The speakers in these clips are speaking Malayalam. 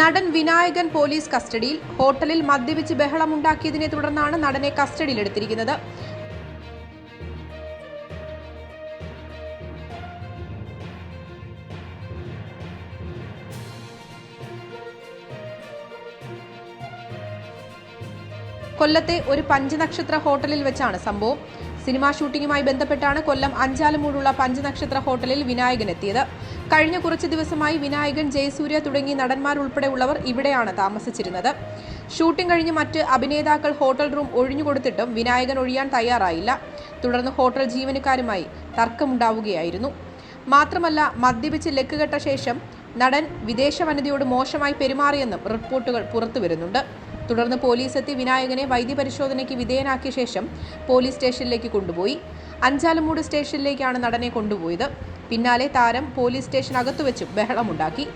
നടൻ വിനായകൻ പോലീസ് കസ്റ്റഡിയിൽ ഹോട്ടലിൽ മദ്യപിച്ച് ബഹളമുണ്ടാക്കിയതിനെ തുടർന്നാണ് നടനെ കസ്റ്റഡിയിലെടുത്തിരിക്കുന്നത്. കൊല്ലത്തെ ഒരു പഞ്ചനക്ഷത്ര ഹോട്ടലിൽ വെച്ചാണ് സംഭവം. സിനിമാ ഷൂട്ടിംഗുമായി ബന്ധപ്പെട്ടാണ് കൊല്ലം അഞ്ചാലുമൂടുള്ള പഞ്ചനക്ഷത്ര ഹോട്ടലിൽ വിനായകൻ എത്തിയത് കഴിഞ്ഞ കുറച്ച് ദിവസമായി വിനായകൻ ജയസൂര്യ തുടങ്ങി നടന്മാർ ഉൾപ്പെടെയുള്ളവർ ഇവിടെയാണ് താമസിച്ചിരുന്നത്. ഷൂട്ടിംഗ് കഴിഞ്ഞ് മറ്റ് അഭിനേതാക്കൾ ഹോട്ടൽ റൂം ഒഴിഞ്ഞുകൊടുത്തിട്ടും വിനായകൻ ഒഴിയാൻ തയ്യാറായില്ല. തുടർന്ന് ഹോട്ടൽ ജീവനക്കാരുമായി തർക്കമുണ്ടാവുകയായിരുന്നു. മാത്രമല്ല മദ്യപിച്ച് ലക്കുകെട്ട ശേഷം നടൻ വിദേശ വനിതയോട് മോശമായി പെരുമാറിയെന്നും റിപ്പോർട്ടുകൾ പുറത്തുവരുന്നുണ്ട്. തുടർന്ന് പോലീസ് എത്തി വിനായകനെ വൈദ്യപരിശോധനയ്ക്ക് വിധേയനാക്കിയ ശേഷം പോലീസ് സ്റ്റേഷനിലേക്ക് കൊണ്ടുപോയി. അഞ്ചാലമൂട് സ്റ്റേഷനിലേക്കാണ് നടനെ കൊണ്ടുപോയത്. പിന്നാലെ താരം പോലീസ് സ്റ്റേഷൻ അകത്തു വെച്ചും ബഹളമുണ്ടാക്കി.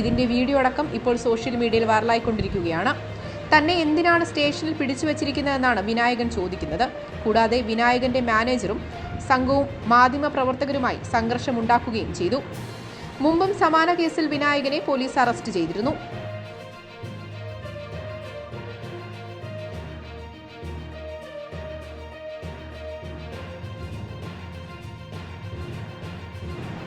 ഇതിന്റെ വീഡിയോ അടക്കം ഇപ്പോൾ സോഷ്യൽ മീഡിയയിൽ വൈറലായിക്കൊണ്ടിരിക്കുകയാണ് തന്നെ എന്തിനാണ് സ്റ്റേഷനിൽ പിടിച്ചു വച്ചിരിക്കുന്നതെന്നാണ് വിനായകൻ ചോദിക്കുന്നത്. കൂടാതെ വിനായകന്റെ മാനേജറും സംഘവും മാധ്യമപ്രവർത്തകരുമായി സംഘർഷമുണ്ടാക്കുകയും ചെയ്തു. മുമ്പും സമാന കേസിൽ വിനായകനെ പോലീസ് അറസ്റ്റ് ചെയ്തിരുന്നു.